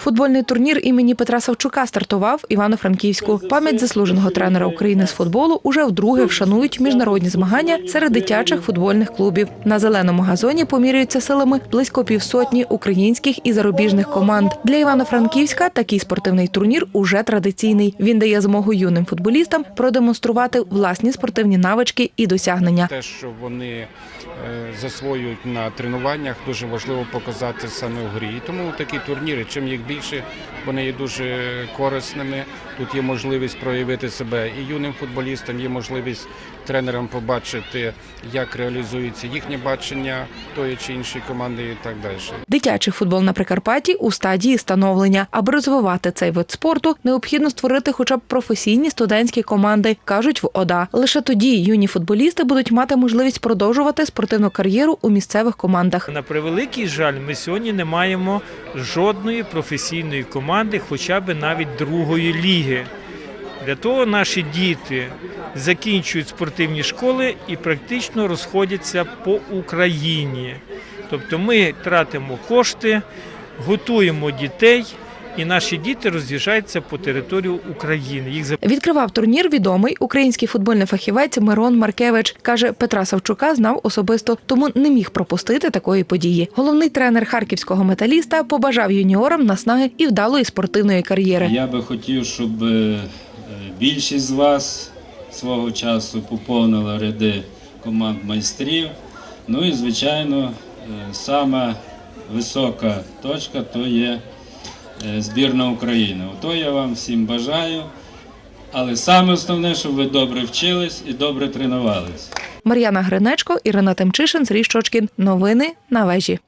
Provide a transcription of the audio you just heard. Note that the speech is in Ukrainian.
Футбольний турнір імені Петра Савчука стартував Івано-Франківську. Пам'ять заслуженого тренера України з футболу уже вдруге вшанують міжнародні змагання серед дитячих футбольних клубів. На зеленому газоні поміряються силами близько півсотні українських і зарубіжних команд. Для Івано-Франківська такий спортивний турнір уже традиційний. Він дає змогу юним футболістам продемонструвати власні спортивні навички і досягнення. Те, що вони е, засвоюють на тренуваннях, дуже важливо показати саме в грі. Тому такі турніри, чим їх більше, вони є дуже корисними. Тут є можливість проявити себе і юним футболістам, є можливість тренерам побачити, як реалізується їхнє бачення тої чи іншої команди і так далі. Дитячий футбол на Прикарпатті у стадії становлення. Аби розвивати цей вид спорту, необхідно створити хоча б професійні студентські команди, кажуть в ОДА. Лише тоді юні футболісти будуть мати можливість продовжувати спортивну кар'єру у місцевих командах. На превеликий жаль, ми сьогодні не маємо жодної професійної команди, хоча б навіть другої ліги. Для того наші діти закінчують спортивні школи і практично розходяться по Україні. Тобто ми тратимо кошти, готуємо дітей, і наші діти роз'їжджаються по територію України. Їх Відкривав турнір відомий український футбольний фахівець Мирон Маркевич. Каже, Петра Савчука знав особисто, тому не міг пропустити такої події. Головний тренер харківського металіста побажав юніорам наснаги і вдалої спортивної кар'єри. Я би хотів, щоб е, більшість з вас свого часу поповнила ряди команд майстрів. Ну і, звичайно, е, сама висока точка то є збірна України. Ото я вам всім бажаю. Але саме основне, щоб ви добре вчились і добре тренувались. Мар'яна Гринечко, Ірина Темчишин, Срій Щочкін. Новини на вежі.